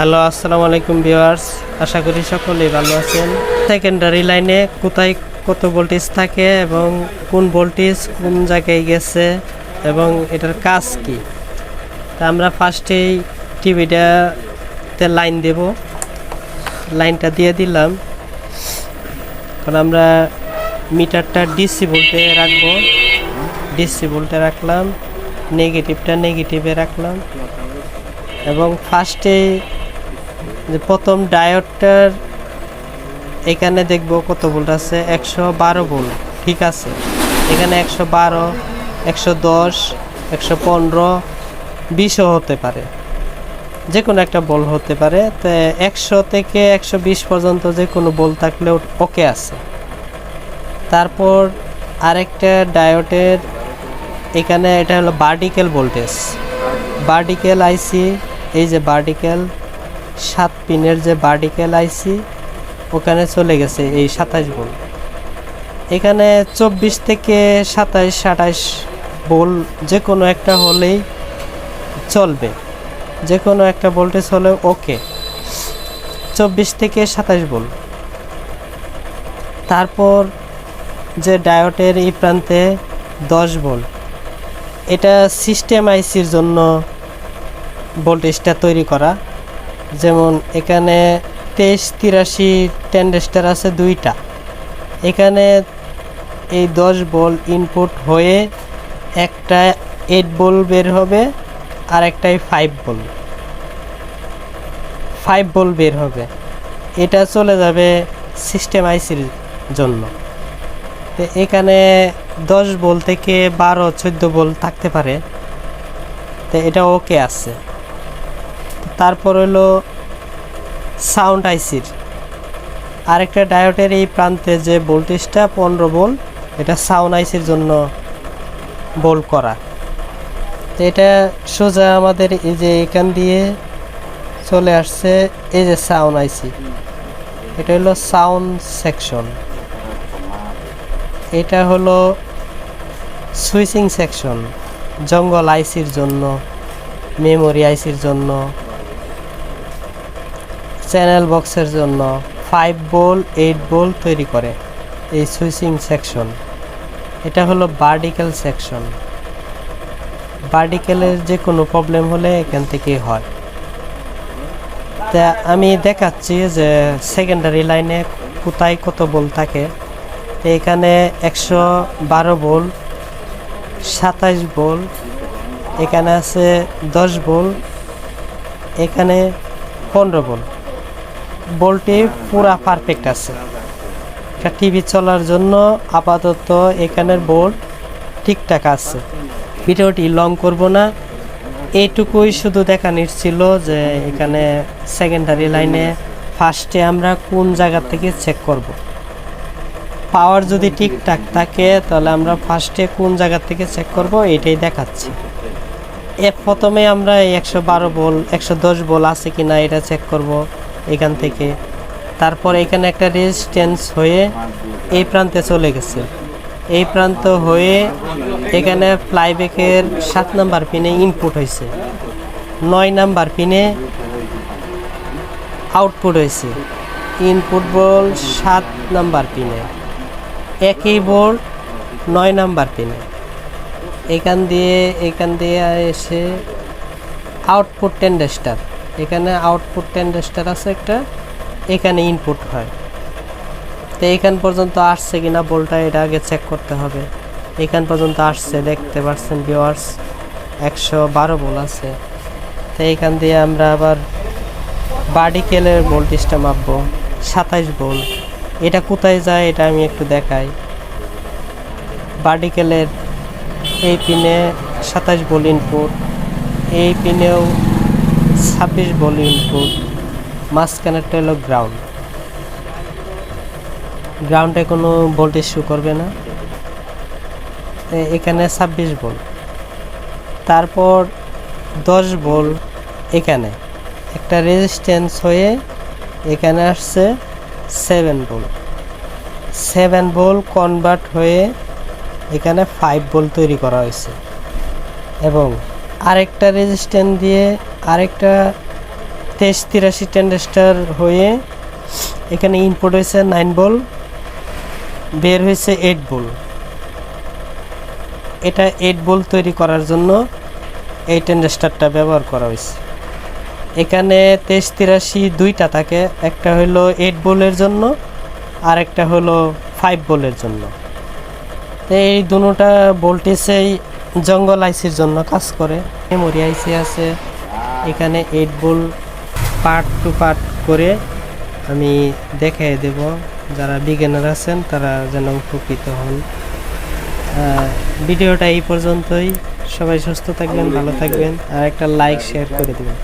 Hello, আসসালামু আলাইকুম viewers. আশা করি সকলেই ভালো আছেন। সেকেন্ডারি লাইনে কোথায় কত ভোল্টেজ থাকে এবং কোন ভোল্টেজ কোন জায়গায় গেছে এবং এটার কাজ কি? তা আমরা ফার্স্টেই টিভিটাতে লাইন দেব। লাইনটা দিয়ে দিলাম। কারণ আমরা মিটারটা ডিসি ভোল্টে রাখব। ডিসি ভোল্টে রাখলাম। নেগেটিভটা নেগেটিভে রাখলাম। এবং ফার্স্টে যে প্রথম ডায়োডটার এখানে দেখব কত ভোল্ট আছে? একশো বারো ভোল্ট। ঠিক আছে। এখানে একশো বারো, একশো দশ, একশো পনেরো, বিশও হতে পারে। যে কোনো একটা বল হতে পারে। তো একশো থেকে একশো বিশ পর্যন্ত যে কোনো বল থাকলেও ওকে আছে। তারপর আরেকটা ডায়োডের এখানে এটা হলো ভার্টিক্যাল ভোল্টেজ ভার্টিক্যাল আইসি এই যে ভার্টিক্যাল সাত পিনের যে ভার্টিক্যাল আইসি ওখানে চলে গেছে এই সাতাইশ ভোল্ট এখানে চব্বিশ থেকে সাতাইশ আঠাইশ বোল যে কোনো একটা হলেই চলবে। যে কোনো একটা ভোল্টেজ হলে ওকে। চব্বিশ থেকে সাতাইশ ভোল্ট তারপর যে ডায়োটের এই প্রান্তে দশ ভোল্ট এটা সিস্টেম আইসির জন্য ভোল্টেজটা তৈরি করা। যেমন এখানে তেইশ, তিরাশি টেন্ডেস্টার আছে দুইটা। এখানে এই দশ বল ইনপুট হয়ে একটা এইট বল বের হবে, আর একটাই ফাইভ বল। ফাইভ বল বের হবে। এটা চলে যাবে সিস্টেম আইসির জন্য। তো এখানে দশ বল থেকে বারো, চোদ্দ বল থাকতে পারে। তো এটা ওকে আছে। তারপর হলো সাউন্ড আইসির। আরেকটা ডায়োটের এই প্রান্তে যে ভোল্টেজটা পনেরো ভোল্ট, এটা সাউন্ড আইসির জন্য বোল করা। তো এটা সোজা আমাদের এই যে এখান দিয়ে চলে আসছে এই যে সাউন্ড আইসি। এটা হলো সাউন্ড সেকশন। এটা হলো সুইচিং সেকশন, জঙ্গল আইসির জন্য, মেমোরি আইসির জন্য। চ্যানেল বক্সের জন্য ফাইভ বোল এইট বোল তৈরি করে এই সুইচিং সেকশন এটা হলো ভার্টিক্যাল সেকশন ভার্টিক্যালের যে কোনো প্রবলেম হলে এখান থেকেই হয়। তা আমি দেখাচ্ছি যে সেকেন্ডারি লাইনে কোথায় কত বোল থাকে। এখানে একশো বারো বোল সাতাইশ বোল এখানে আছে দশ বোল এখানে পনেরো বোল বলটি পুরা পারফেক্ট আছে। একটা টিভি চলার জন্য আপাতত এখানের বোর্ড ঠিকঠাক আছে। ভিডিওটি লং করব না। এইটুকুই শুধু দেখানির ছিল যে এখানে সেকেন্ডারি লাইনে ফার্স্টে আমরা কোন জায়গা থেকে চেক করব। পাওয়ার যদি ঠিকঠাক থাকে, তাহলে আমরা ফার্স্টে কোন জায়গা থেকে চেক করব, এটাই দেখাচ্ছি। এ প্রথমে আমরা একশো বারো বল, একশো দশ বল আছে কি না এটা চেক করব। এখান থেকে। তারপর এখানে একটা রেজিস্ট্যান্স হয়ে এই প্রান্তে চলে গেছে। এই প্রান্ত হয়ে এখানে ফ্লাইব্যাকের সাত নাম্বার পিনে ইনপুট হয়েছে। নয় নাম্বার পিনে আউটপুট হয়েছে। ইনপুট বল সাত নাম্বার পিনে একই বল নয় নাম্বার পিনে এখান দিয়ে এখান দিয়ে এসে আউটপুট টেন্ডেস্টার এখানে আউটপুট টেন্ডেস্টার আছে একটা, এখানে ইনপুট হয়। তো এখান পর্যন্ত আসছে কিনা বলটা এটা আগে চেক করতে হবে। এখান পর্যন্ত আসছে, দেখতে পাচ্ছেন ভিওয়ার্স একশো বারো বল আছে। তো এখান দিয়ে আমরা আবার বার্ডিকেলের ভোল্টেজটা মাপবো, সাতাইশ বল এটা কোথায় যায় এটা আমি একটু দেখাই। বার্ডিকেলের এই পিনে সাতাইশ বল ইনপুট এই পিনেও ছাব্বিশ বল ইনপুট মাঝখানেরটা হলো গ্রাউন্ড গ্রাউন্ডে কোনো ভোল্টেজ শু করবে না। এখানে ছাব্বিশ বল তারপর দশ বল এখানে। একটা রেজিস্ট্যান্স হয়ে এখানে আসছে seven ball seven ball convert হয়ে এখানে ফাইভ বল তৈরি করা হয়েছে। এবং আরেকটা রেজিস্ট্যান্স দিয়ে আরেকটা তেইশ তিরাশি টেন্ডেস্টার হয়ে এখানে ইনপুট হয়েছে নাইন বল বের হয়েছে এইট বল এটা এইট বল তৈরি করার জন্য এই টেন্ডেস্টারটা ব্যবহার করা হয়েছে। এখানে তেইশ তিরাশি দুইটা থাকে, একটা হলো এইট বলের জন্য আর একটা হলো ফাইভ বলের জন্য। তো এই দুটা ভোল্টেজেই জঙ্গল আইসির জন্য কাজ করে। মেমোরি আইসি আছে। এখানে এইট বল পার্ট টু পার্ট করে আমি দেখাই দেব। যারা বিজ্ঞানার আছেন, তারা যেন উপকৃত হন। ভিডিওটা এই পর্যন্তই। সবাই সুস্থ থাকবেন, ভালো থাকবেন। আর একটা লাইক শেয়ার করে দেবেন।